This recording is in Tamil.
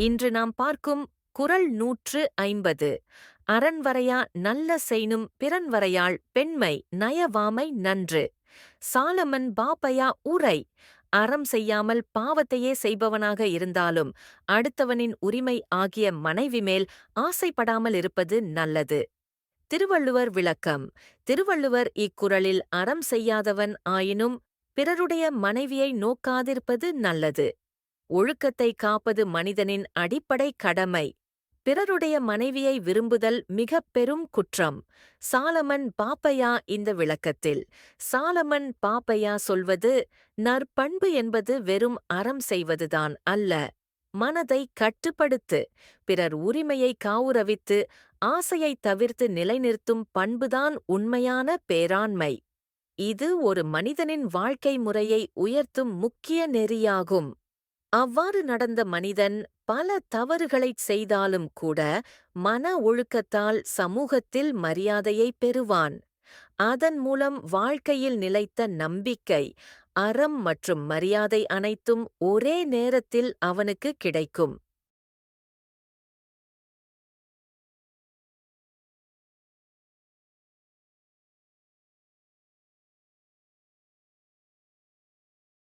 இன்று நாம் பார்க்கும் குறள் நூற்று ஐம்பது. அரண்வரையா நல்ல செய்னும் பிறன்வரையாள் பெண்மை நயவாமை நன்று. சாலமன் பாப்பையா உரை அறம் செய்யாமல் பாவத்தையே செய்பவனாக இருந்தாலும் அடுத்தவனின் உரிமை ஆகிய மனைவி மேல் ஆசைப்படாமல் இருப்பது நல்லது. திருவள்ளுவர் விளக்கம். திருவள்ளுவர் இக்குறளில் அறம் செய்யாதவன் ஆயினும் பிறருடைய மனைவியை நோக்காதிருப்பது நல்லது. ஒழுக்கத்தை காப்பது மனிதனின் அடிப்படை கடமை. பிறருடைய மனைவியை விரும்புதல் மிகப் பெரும் குற்றம். சாலமன் பாப்பையா இந்த விளக்கத்தில். சாலமன் பாப்பையா சொல்வது நற்பண்பு என்பது வெறும் அறம் செய்வதுதான் அல்ல. மனதை கட்டுப்படுத்து. பிறர் உரிமையை காவுரவித்து ஆசையை தவிர்த்து நிலைநிறுத்தும் பண்புதான் உண்மையான பேராண்மை. இது ஒரு மனிதனின் வாழ்க்கை முறையை உயர்த்தும் முக்கிய நெறியாகும். அவ்வாறு நடந்த மனிதன் பல தவறுகளைச் செய்தாலும் கூட மன ஒழுக்கத்தால் சமூகத்தில் மரியாதையைப் பெறுவான். அதன் மூலம் வாழ்க்கையில் நிலைத்த நம்பிக்கை அறம் மற்றும் மரியாதை அனைத்தும் ஒரே நேரத்தில் அவனுக்கு கிடைக்கும்.